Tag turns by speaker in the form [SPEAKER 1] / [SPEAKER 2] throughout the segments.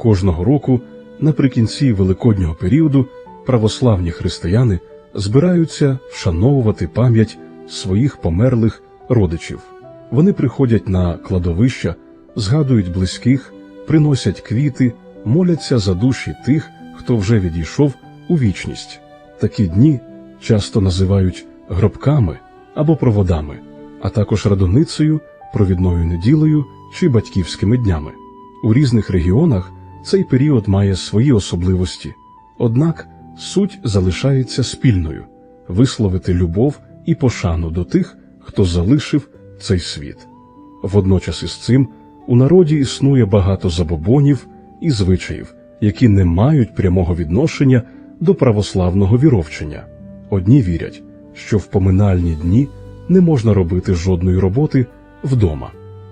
[SPEAKER 1] Кожного року, наприкінці великоднього періоду, православні християни збираються вшановувати пам'ять своїх померлих родичів. Вони приходять на кладовища, згадують близьких, приносять квіти, моляться за душі тих, хто вже відійшов у вічність. Такі дні часто називають гробками або проводами, а також радоницею, провідною неділею чи батьківськими днями. У різних регіонах цей період має свої особливості, однак суть залишається спільною висловити любов і пошану до тих, хто залишив цей світ. Водночас із цим у народі існує багато забобонів і звичаїв, які не мають прямого відношення до православного віровчення. Одні вірять, що в поминальні дні не можна робити жодної роботи вдома,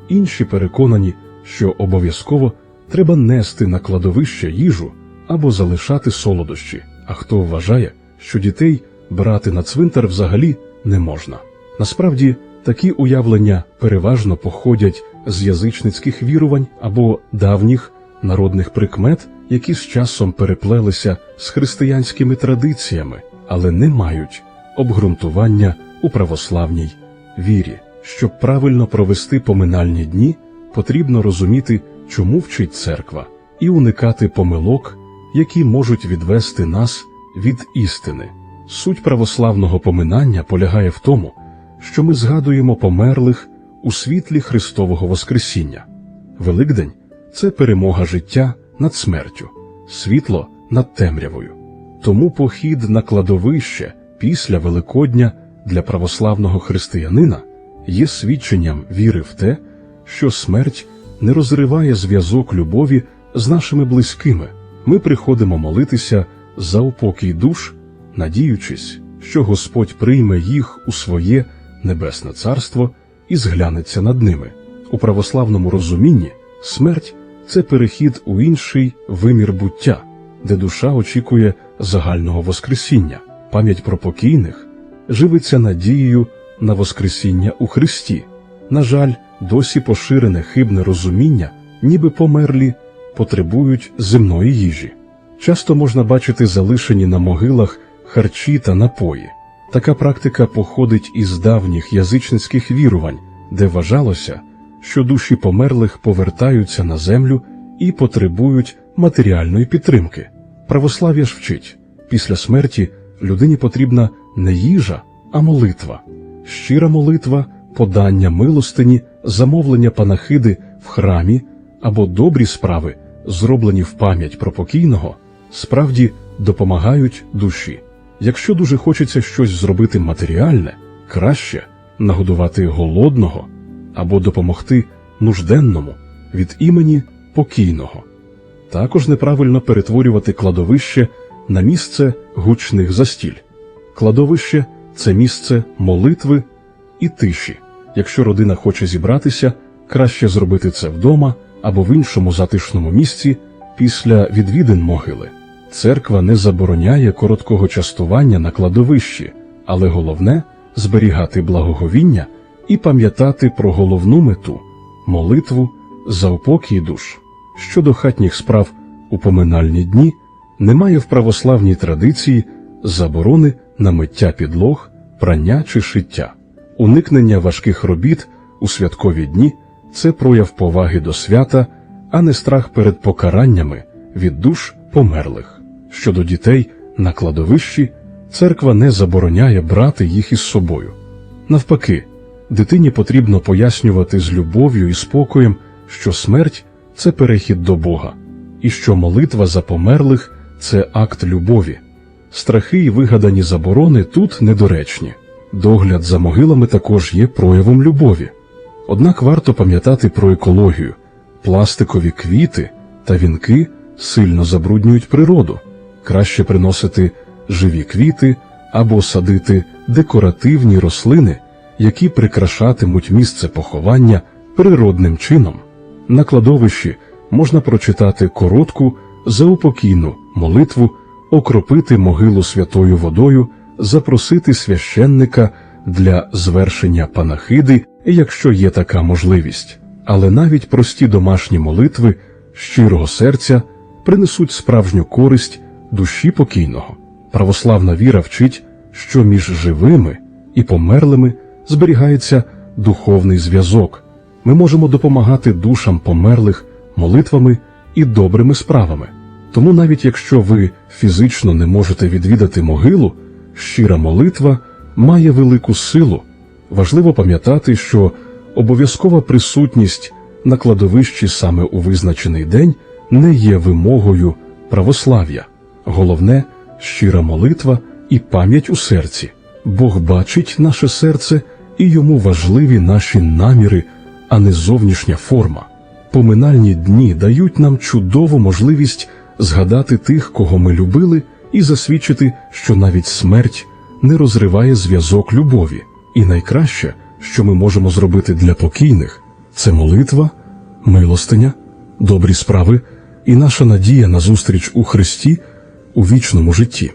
[SPEAKER 1] інші переконані, що обов'язково треба нести на кладовище їжу або залишати солодощі, а хто вважає, що дітей брати на цвинтар взагалі не можна. Насправді, такі уявлення переважно походять з язичницьких вірувань або давніх народних прикмет, які з часом переплелися з християнськими традиціями, але не мають обґрунтування у православній вірі. Щоб правильно провести поминальні дні, потрібно розуміти, чому вчить церква, і уникати помилок, які можуть відвести нас від істини. Суть православного поминання полягає в тому, що ми згадуємо померлих у світлі Христового Воскресіння. Великдень це перемога життя над смертю, світло над темрявою. Тому похід на кладовище після Великодня для православного християнина є свідченням віри в те, що смерть не розриває зв'язок любові з нашими близькими. Ми приходимо молитися за упокій душ, надіючись, що Господь прийме їх у своє небесне царство і зглянеться над ними. У православному розумінні смерть це перехід у інший вимір буття, де душа очікує загального Воскресіння. Пам'ять про покійних живиться надією на Воскресіння у Христі. На жаль, досі поширене хибне розуміння, ніби померлі, потребують земної їжі. Часто можна бачити залишені на могилах харчі та напої. Така практика походить із давніх язичницьких вірувань, де вважалося, що душі померлих повертаються на землю і потребують матеріальної підтримки. Православ'я ж вчить після смерті людині потрібна не їжа, а молитва, щира молитва, подання милостині, замовлення панахиди в храмі або добрі справи, зроблені в пам'ять про покійного, справді допомагають душі. Якщо дуже хочеться щось зробити матеріальне, краще нагодувати голодного або допомогти нужденному від імені покійного. Також неправильно перетворювати кладовище на місце гучних застіль. Кладовище це місце молитви і тиші. Якщо родина хоче зібратися, краще зробити це вдома або в іншому затишному місці після відвідин могили. Церква не забороняє короткого частування на кладовищі, але головне зберігати благоговіння і пам'ятати про головну мету молитву за упокій душ. Щодо хатніх справ у поминальні дні немає в православній традиції заборони на миття підлог, прання чи шиття. Уникнення важких робіт у святкові дні це прояв поваги до свята, а не страх перед покараннями від душ померлих. Щодо дітей на кладовищі церква не забороняє брати їх із собою. Навпаки, дитині потрібно пояснювати з любов'ю і спокоєм, що смерть це перехід до Бога, і що молитва за померлих це акт любові. Страхи і вигадані заборони тут недоречні. Догляд за могилами також є проявом любові. Однак варто пам'ятати про екологію. Пластикові квіти та вінки сильно забруднюють природу. Краще приносити живі квіти або садити декоративні рослини, які прикрашатимуть місце поховання природним чином. На кладовищі можна прочитати коротку, заупокійну молитву, окропити могилу святою водою, запросити священника для звершення панахиди, якщо є така можливість. Але навіть прості домашні молитви щирого серця принесуть справжню користь душі покійного. Православна віра вчить, що між живими і померлими зберігається духовний зв'язок. Ми можемо допомагати душам померлих молитвами і добрими справами. Тому навіть якщо ви фізично не можете відвідати могилу, щира молитва має велику силу. Важливо пам'ятати, що обов'язкова присутність на кладовищі саме у визначений день не є вимогою православ'я. Головне щира молитва і пам'ять у серці. Бог бачить наше серце і йому важливі наші наміри, а не зовнішня форма. Поминальні дні дають нам чудову можливість згадати тих, кого ми любили, і засвідчити, що навіть смерть не розриває зв'язок любові. І найкраще, що ми можемо зробити для покійних, це молитва, милостиня, добрі справи і наша надія на зустріч у Христі у вічному житті.